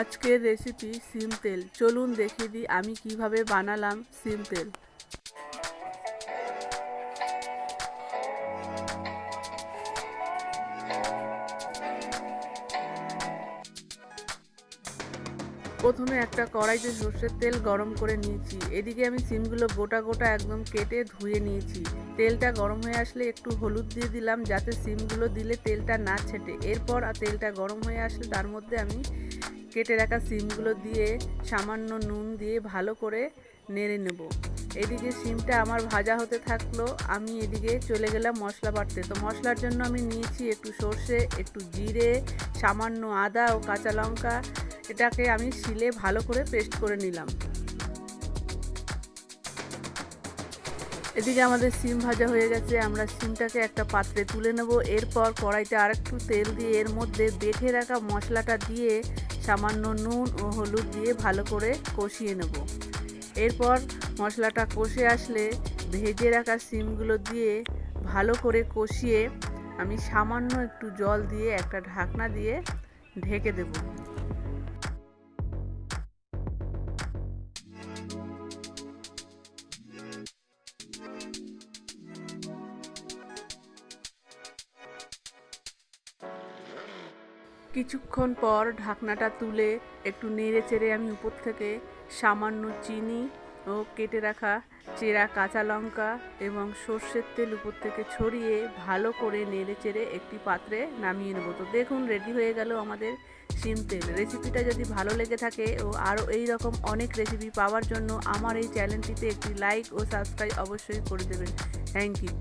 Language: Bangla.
আজকের রেসিপি সিম তেল। চলুন দেখিয়ে দিই আমি কীভাবে বানালাম সিম তেল। প্রথমে একটা কড়াইতে সর্ষের তেল গরম করে নিয়েছি। এদিকে আমি সিমগুলো গোটা গোটা একদম কেটে ধুয়ে নিয়েছি। তেলটা গরম হয়ে আসলে একটু হলুদ দিয়ে দিলাম যাতে সিমগুলো দিলে তেলটা না ছেটে। এরপর আর তেলটা গরম হয়ে আসলে তার মধ্যে আমি কেটে রাখা সিমগুলো দিয়ে সামান্য নুন দিয়ে ভালো করে নেড়ে নেব। এদিকে সিমটা আমার ভাজা হতে থাকল, আমি এদিকে চলে গেলাম মশলা বাটতে। তো মশলার জন্য আমি নিয়েছি একটু সর্ষে, একটু জিরে, সামান্য আদা ও কাঁচা লঙ্কা। এটাকে আমি শিলে ভালো করে পেস্ট করে নিলাম। এদিকে আমাদের সিম ভাজা হয়ে গেছে, আমরা সিমটাকে একটা পাত্রে তুলে নেব। এরপর কড়াইতে আরেকটু তেল দিয়ে এর মধ্যে বেটে রাখা মশলাটা দিয়ে সামান্য নুন ও হলুদ দিয়ে ভালো করে কষিয়ে নেব। এরপর মশলাটা কষে আসলে ভেজে রাখা সিমগুলো দিয়ে ভালো করে কষিয়ে আমি সামান্য একটু জল দিয়ে একটা ঢাকনা দিয়ে ঢেকে দেবো। কিছুক্ষণ পর ঢাকনাটা তুলে একটু নেড়ে চেড়ে আমি উপর থেকে সামান্য চিনি ও কেটে রাখা চেরা কাঁচা লঙ্কা এবং সর্ষের তেল উপর থেকে ছড়িয়ে ভালো করে নেড়ে চেড়ে একটি পাত্রে নামিয়ে নেব। তো দেখুন রেডি হয়ে গেল আমাদের সিম তেল। রেসিপিটা যদি ভালো লেগে থাকে ও আরও এই রকম অনেক রেসিপি পাওয়ার জন্য আমার এই চ্যানেলটিতে একটি লাইক ও সাবস্ক্রাইব অবশ্যই করে দেবেন। Thank you